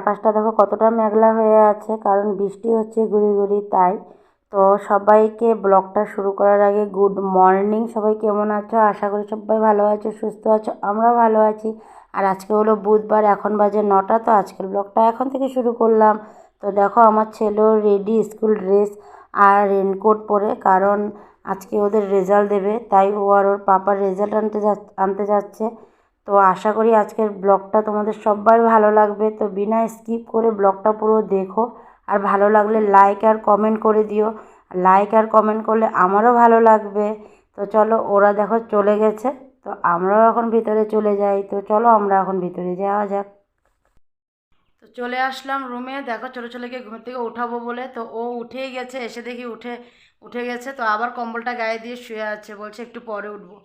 আকাশটা দেখো কতটা মেঘলা হয়ে আছে, কারণ বৃষ্টি হচ্ছে গুড়ি গুড়ি তাই। তো সবাইকে ব্লগটা শুরু করার আগে গুড মর্নিং, সবাই কেমন আছো? আশা করি সবাই ভালো আছো, সুস্থ আছো, আমরাও ভালো আছি। আর আজকে হলো বুধবার, এখন বাজে নটা, তো আজকের ব্লগটা এখন থেকে শুরু করলাম। তো দেখো আমার ছেলেও রেডি স্কুল ড্রেস আর রেনকোট পরে, কারণ আজকে ওদের রেজাল্ট দেবে, তাই ও আর ওর পাপার রেজাল্ট আনতে যা আনতে যাচ্ছে। তো আশা করি আজকের ব্লগটা তোমাদের সবাই ভালো লাগবে। তো বিনা স্কিপ করে ব্লগটা পুরো দেখো। আর ভালো লাগলে লাইক আর কমেন্ট করে দিও। লাইক আর কমেন্ট করলে আমারও ভালো লাগবে। তো চলো ওরা দেখো চলে গেছে। তো আমরাও এখন ভিতরে চলে যাই। তো চলো আমরা এখন ভিতরে যাওয়া যাক। তো চলে আসলাম রুমে। দেখো ছোটো ছেলেকে ঘুমের থেকে উঠাবো বলে। তো ও উঠেই গেছে। এসে দেখি উঠে উঠে গেছে। তো আবার কম্বলটা গায়ে দিয়ে শুয়ে আছে। বলছে একটু পরে উঠবো।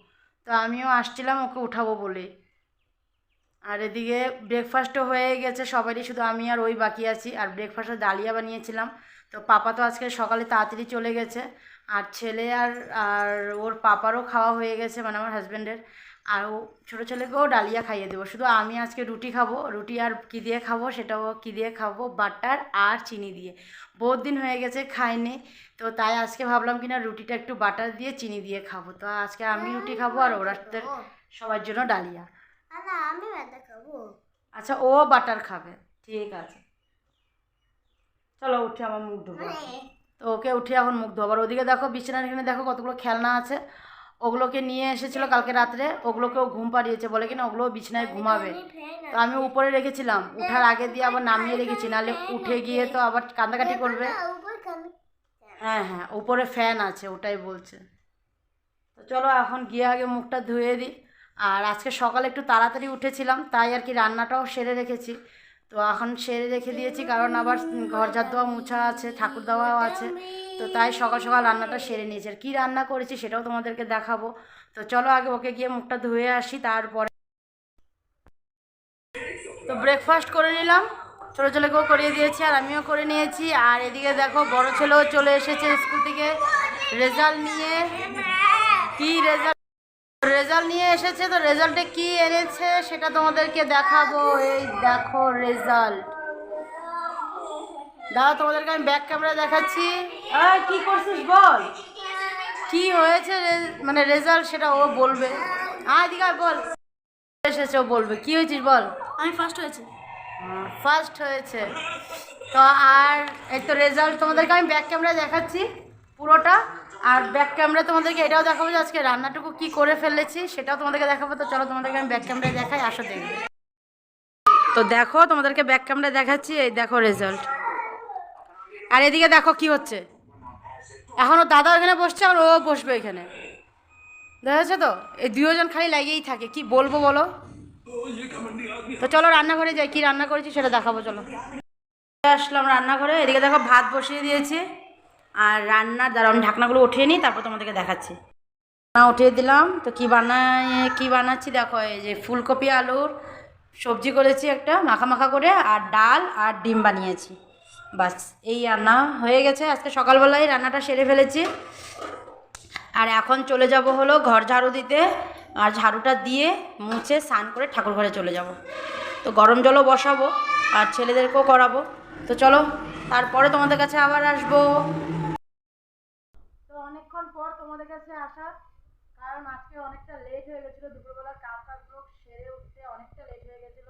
তো আমিও আসছিলাম ওকে উঠাবো বলে আর এদিকে ব্রেকফাস্টও হয়ে গেছে, সবারই শুধু আমি আর ওই বাকি আছি। আর ব্রেকফাস্টে ডালিয়া বানিয়েছিলাম। তো পাপা তো আজকে সকালে তাড়াতাড়ি চলে গেছে। আর ছেলে আর আর ওর পাপারও খাওয়া হয়ে গেছে মানে আমার হাজব্যান্ডের আর ও, ছোটো ছেলেকেও ডালিয়া খাইয়ে দেবো। শুধু আমি আজকে রুটি খাব, রুটি আর কী দিয়ে খাব সেটাও কী দিয়ে খাব? বাটার আর চিনি দিয়ে। বহুত দিন হয়ে গেছে খাইনি, তো তাই আজকে ভাবলাম কিনা রুটিটা একটু বাটার দিয়ে, চিনি দিয়ে খাব। তো আজকে আমি রুটি খাব আর ওরা সবার জন্য ডালিয়া। না আমি বাটা খাব। আচ্ছা ও বাটার খাবে। ঠিক আছে। চলো উঠে আমার মুখ ধোবো। তো ওকে উঠে এখন মুখ ধোবার ওদিকে দেখো বিছানার এখানে দেখো কতগুলো খেলনা আছে। ওগুলোকে নিয়ে এসেছিল কালকে রাত্রে। ওগুলোকেও ঘুম পাড়িয়েছে বলে কিনা ওগুলো বিছানায় ঘুমাবে। তো আমি উপরে রেখেছিলাম। উঠার আগে দিয়ে আবার নামিয়ে রেখেছি। নাহলে উঠে গিয়ে তো আবার কান্দাকাটি করবে। হ্যাঁ হ্যাঁ উপরে ফ্যান আছে ওটাই বলছে। তো চলো এখন গিয়ে আগে মুখটা ধুয়ে দিই। আর আজকে সকালে একটু তাড়াতাড়ি উঠেছিলাম, তাই আর কি রান্নাটাও সেরে রেখেছি। তো এখন সেরে রেখে দিয়েছি, কারণ আবার ঘর ঝাড় দেওয়া মুছা আছে, ঠাকুর দেওয়াও আছে। তো তাই সকাল সকাল রান্নাটা সেরে নিয়েছি। আর কী রান্না করেছি সেটাও তোমাদেরকে দেখাবো। তো চলো আগে ওকে গিয়ে মুখটা ধুয়ে আসি, তারপরে তো ব্রেকফাস্ট করে নিলাম। ছোটো ছেলেকেও করিয়ে দিয়েছি, আর আমিও করে নিয়েছি। আর এদিকে দেখো, বড় ছেলেও চলে এসেছে স্কুল থেকে। রেজাল্ট নিয়ে কি রেজাল্ট? রেজাল্ট নিয়ে এসেছে তো রেজাল্টে কি এনেছে সেটা তোমাদেরকে দেখাবো। এই দেখো রেজাল্ট। দাদা তোমাদেরকে আমি ব্যাক ক্যামেরা দেখাচ্ছি। আর কি করছিস বল? কি হয়েছে রে- মানে রেজাল্ট সেটা ও বলবে। আয় দিঘা বল। এসেছে ও বলবে। কি হয়েছিস বল? আমি ফার্স্ট হয়েছি। ফার্স্ট হয়েছে। তো আর এই তো রেজাল্ট তোমাদেরকে আমি ব্যাক ক্যামেরা দেখাচ্ছি পুরোটা। আর ব্যাক ক্যামেরা তোমাদেরকে এটাও দেখাবো যে আজকে রান্নাটুকু কি করে ফেলেছি, সেটাও তোমাদেরকে দেখাবো। তো চলো তোমাদেরকে আমি ব্যাক ক্যামেরায় দেখাই, আসো দেখবে তো দেখো, তোমাদেরকে ব্যাক ক্যামেরা দেখাচ্ছি, এই দেখো রেজাল্ট আর এদিকে দেখো কি হচ্ছে। এখন ও দাদা এখানে বসছে আর ও বসবে এখানে। দেখেছ তো? এই দুজন খালি লাগিয়েই থাকে। কি বলব বলো? তো চলো রান্নাঘরে যাই, কি রান্না করেছি সেটা দেখাবো চলে আসলাম রান্নাঘরে। এদিকে দেখো ভাত বসিয়ে দিয়েছি। আর রান্নার দ্বারা আমি ঢাকনাগুলো উঠিয়ে নিই, তারপর তোমাদেরকে দেখাচ্ছি। না উঠিয়ে দিলাম। তো কি বানাই, কি বানাচ্ছি? দেখো, এই যে ফুলকপি, আলুর সবজি করেছি একটা মাখা মাখা করে, আর ডাল আর ডিম বানিয়েছি। বাস, এই রান্না হয়ে গেছে। আজকে সকালবেলায় রান্নাটা সেরে ফেলেছি। আর এখন চলে যাব হলো ঘর ঝাড়ু দিতে। আর ঝাড়ুটা দিয়ে মুছে স্নান করে ঠাকুর ঘরে চলে যাব। তো গরম জলও বসাবো, আর ছেলেদেরকেও করাবো। তো চলো, তারপরে তোমাদের কাছে আবার আসব। তোমাদের কাছে আসা, কারণ আজকে অনেকটা লেট হয়ে গেছিল, দুপুরবেলার কাজ কাজগুলো সেরে উঠতে অনেকটা লেট হয়ে গেছিল।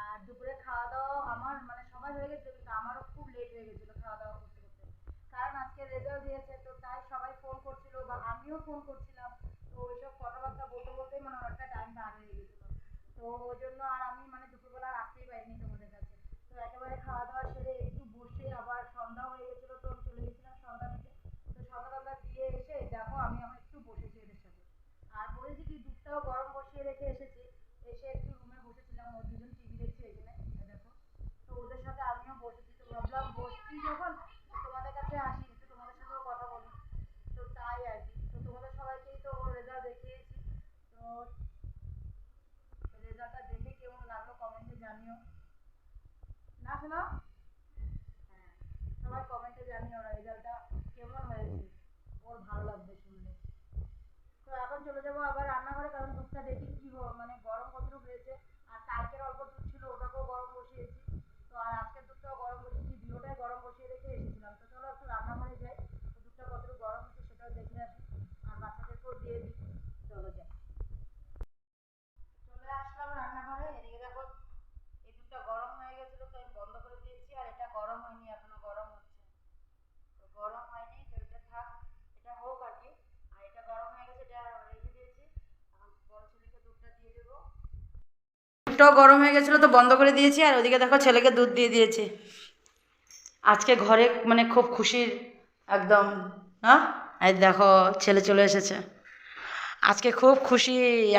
আর দুপুরে খাওয়া দাওয়া আমার মানে সবাই হয়ে গেছিল, কিন্তু আমারও খুব লেট হয়ে গেছিল খাওয়া দাওয়া করতে করতে। কারণ আজকে রেজাল্ট দিয়েছে, তো তাই সবাই ফোন করছিল বা আমিও ফোন করছিলাম তো ওইসব কথাবার্তা বলতে বলতেই মানে অনেকটা টাইম পার হয়ে গেছিল তো ওই জন্য আর আমি মানে দুপুরবেলা আর আসতেই পারিনি তোমাদের কাছে তো একেবারে খাওয়া দাওয়া সেরে একটু বসে আবার সন্ধ্যা হয়ে গেছিল তো আমি চলে গেছিলাম সন্ধ্যা দিতে তো সন্ধ্যাবেলা দিয়ে এসে দেখো আমি আমার একটু বসেছি এদের সাথে আর বলেছি কি দুধটাও গরম বসিয়ে এসেছি। এসে একটু রুমে বসেছিলাম ও দুজন টিভি দেখছে এখানে। দেখো, তো ওদের সাথে আমিও বসেছি। তো ভাবলাম বসছি যখন তোমাদের কাছে আসি, একটু তোমাদের সাথেও কথা বলি। তো তাই আর কি। তো তোমাদের সবাইকেই তো রেজাল্ট দেখিয়েছি। তো রেজাল্টটা দেখে কেমন লাগল কমেন্টে জানিও। না শোনো? হ্যাঁ সবাই কমেন্টে জানিও রেজাল্টটা কেমন হয়েছে। ওর ভালো লাগবে শুনলে। তো এখন চলে যাব আবার রান্নাঘরে কারণ দুধটা দেখি কি হ- মানে গরম কতটুকু হয়েছে আর কালকের অল্প দুধ ছিল ওটাকেও গরম বসিয়েছি তো আর দুধটাও গরম হয়ে গেছিল তো বন্ধ করে দিয়েছি, আর ওদিকে দেখো ছেলেকে দুধ দিয়ে দিয়েছি। আজকে ঘরে মানে খুব খুশির একদম হ্যাঁ? এই দেখো ছেলে চলে এসেছে। আজকে খুব খুশি,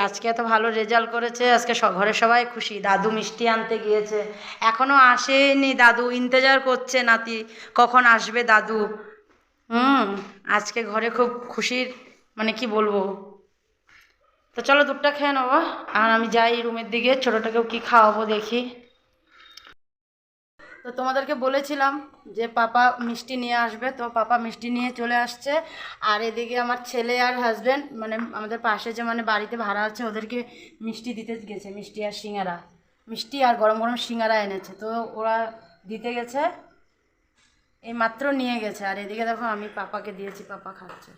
আজকে এত ভালো রেজাল্ট করেছে, আজকে ঘরের সবাই খুশি। দাদু মিষ্টি আনতে গিয়েছে। এখনও আসেনি দাদু, ইন্তজার করছে নাতি, কখন আসবে দাদু? হুম, আজকে ঘরে খুব খুশির মানে কি বলব? তো চলো দুধটা খেয়ে নেব আর আমি যাই রুমের দিকে, ছোটোটাকেও কি খাওয়াবো দেখি। তো তোমাদেরকে বলেছিলাম যে পাপা মিষ্টি নিয়ে আসবে, তো পাপা মিষ্টি নিয়ে চলে আসছে। আর এদিকে আমার ছেলে আর হাজব্যান্ড মানে আমাদের পাশে যে মানে বাড়িতে ভাড়া আছে, ওদেরকে মিষ্টি দিতে গেছে, মিষ্টি আর সিঙ্গারা। মিষ্টি আর গরম গরম সিঙ্গারা এনেছে, তো ওরা দিতে গেছে। এই মাত্র নিয়ে গেছে, আর এদিকে দেখো আমি পাপাকে দিয়েছি, পাপা খাচ্ছে।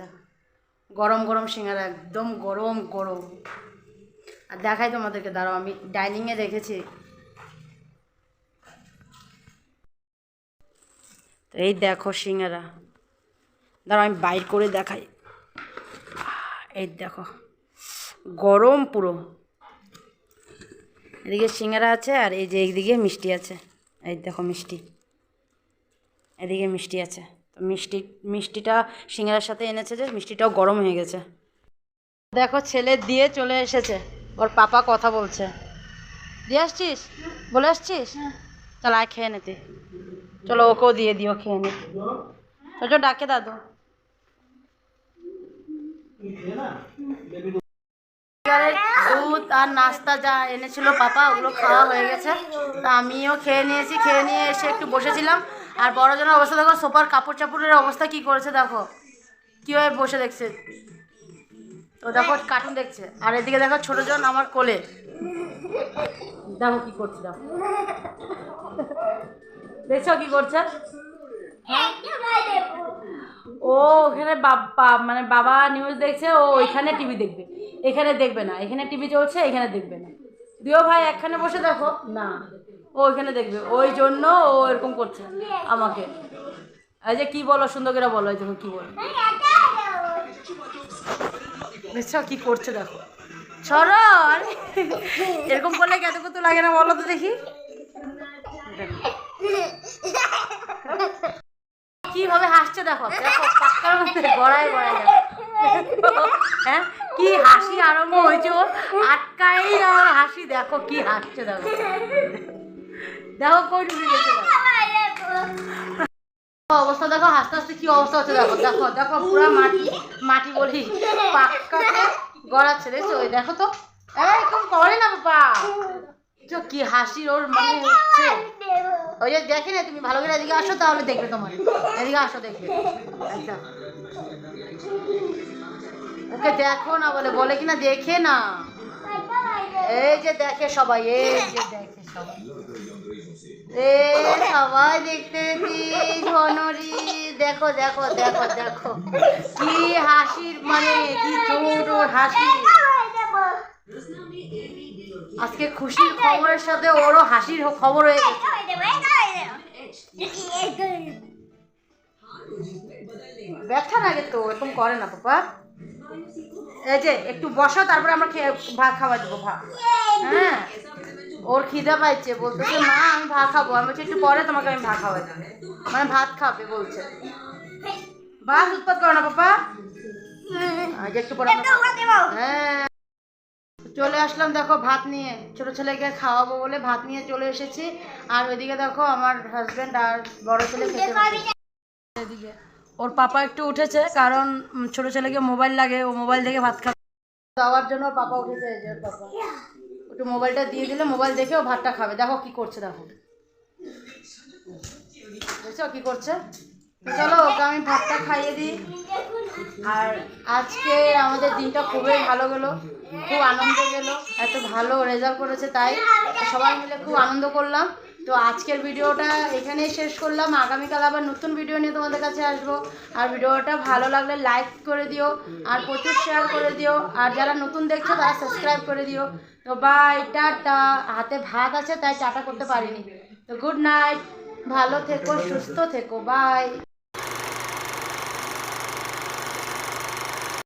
দেখো। গরম গরম সিঙ্গারা একদম গরম গরম। আর দেখাই তোমাদেরকে, দাঁড়াও, আমি ডাইনিংয়ে রেখেছি তো এই দেখো সিঙ্গারা। দাঁড়াও, আমি বাইর করে দেখাই। এই দেখো, গরম পুরো। এদিকে সিঙ্গারা আছে আর এই যে এইদিকে মিষ্টি আছে। এই দেখো মিষ্টি। এদিকে মিষ্টি আছে। তো মিষ্টি মিষ্টিটা সিঙ্গারার সাথে এনেছে যে মিষ্টিটাও গরম হয়ে গেছে। দেখো ছেলে দিয়ে চলে এসেছে। ওর পাপা কথা বলছে। দিয়ে আসছিস? বলে আসছিস? চল আয় খেয়ে নিতে চলো ওকেও দিয়ে দিও খেয়ে নে। চলো ডাকে দাদু। দুধ আর নাস্তা যা এনেছিল পাপা ওগুলো খাওয়া হয়ে গেছে। তা আমিও খেয়ে নিয়েছি। খেয়ে নিয়ে এসে একটু বসেছিলাম। আর বড়জনের অবস্থা দেখো, সোফার কাপড় চাপড়ের অবস্থা কি করেছে দেখো। কীভাবে বসে দেখছে? তো দেখো কার্টুন দেখছে। আর এদিকে দেখো ছোটজন আমার কোলে। দেখো কি করছে, দেখো। দেখছ কি করছে? ও ওখানে বাবা মানে বাবা নিউজ দেখছে, ও ওইখানে টিভি দেখবে। এখানে দেখবে না, এখানে টিভি চলছে, এখানে দেখবে না। দুও ভাই, একখানে বসে দেখো। না। ও ওইখানে দেখবে। ওই জন্য ও এরকম করছে আমাকে। এই যে কি বলো সুন্দর করে বলো, এই কি বলো। কি করছে দেখো। সরো, আরে। এরকম করলে কত কত লাগে না বলো তো দেখি। কীভাবে হাসছে দেখো। দেখো, পাক্কার মধ্যে গড়ায় গড়ায় হ্যাঁ কি হাসি আরম্ভ হয়েছে ওর আটকাই না হাসি। দেখো কি হাসছে দেখো। দেখো কই ঢুকে গেছে অবস্থা, দেখো হাসতে হাসতে কি অবস্থা হচ্ছে, দেখো দেখো দেখো পুরো মাটি মাটি বলি পাক্কাকে গড়াচ্ছে, দেখছ? ওই দেখো তো। এরকম করে না বাবা। দেখছ কি হাসি ওর মানে হচ্ছে। ওই যে দেখে না, তুমি ভালো করে এদিকে আসো, তাহলে দেখবে তোমার। এদিকে আসো, দেখবে। একদম ওকে দেখো না বলে বলে কিনা দেখে না। এই যে দেখে সবাই, এই যে দেখে সবাই। এ, সবাই দেখতে ঘনরি দেখো দেখো দেখো দেখো। কি হাসির মানে কি হাসি। আজকে খুশির খবরের সাথে ওরও হাসির খবর হয়ে ব্যথা লাগে তো, এরকম করে না, পাপা। এই যে, একটু বসো, তারপরে আমরা ভাত খাওয়া দেবো, ভাত। হ্যাঁ। ওর খিদে পাইছে বলতেছে মা আমি ভাত খাব। আমি বলছি একটু পরে তোমাকে আমি ভাত খাওয়াই মানে ভাত খাবে বলছে। বাস উৎপাদ করো না পাপা। আজ একটু পরে। হ্যাঁ। চলে আসলাম দেখো ভাত নিয়ে। ছোট ছেলেকে খাওয়াবো বলে ভাত নিয়ে চলে এসেছি। আর ওইদিকে দেখো আমার হাজবেন্ড আর বড় ছেলে এদিকে। ওর পাপা একটু উঠেছে কারণ ছোট ছেলেকে মোবাইল লাগে ও মোবাইল দেখে ভাত খাবে। দেওয়ার জন্য ওর পাপা উঠেছে ওর পাপা। একটু মোবাইলটা দিয়ে দিলে মোবাইল দেখেও ভাতটা খাবে। দেখো কি করছে, দেখো। বুঝছ কি করছে? চলো, ওকে আমি ভাতটা খাইয়ে দিই। আর আজকে আমাদের দিনটা খুবই ভালো গেলো, খুব আনন্দ গেলো, এত ভালো রেজাল্ট করেছে তাই। সবাই মিলে খুব আনন্দ করলাম। তো আজকের ভিডিওটা এখানেই শেষ করলাম। আগামীকাল আবার নতুন ভিডিও নিয়ে তোমাদের কাছে আসব। আর ভিডিওটা ভালো লাগলে লাইক করে দিও, আর প্রচুর শেয়ার করে দিও। আর যারা নতুন দেখছ, তারা সাবস্ক্রাইব করে দিও। তো বাই টাটা। হাতে ভাত আছে, তাই চাটা করতে পারিনি। তো গুড নাইট ভালো থেকো, সুস্থ থেকো। বাই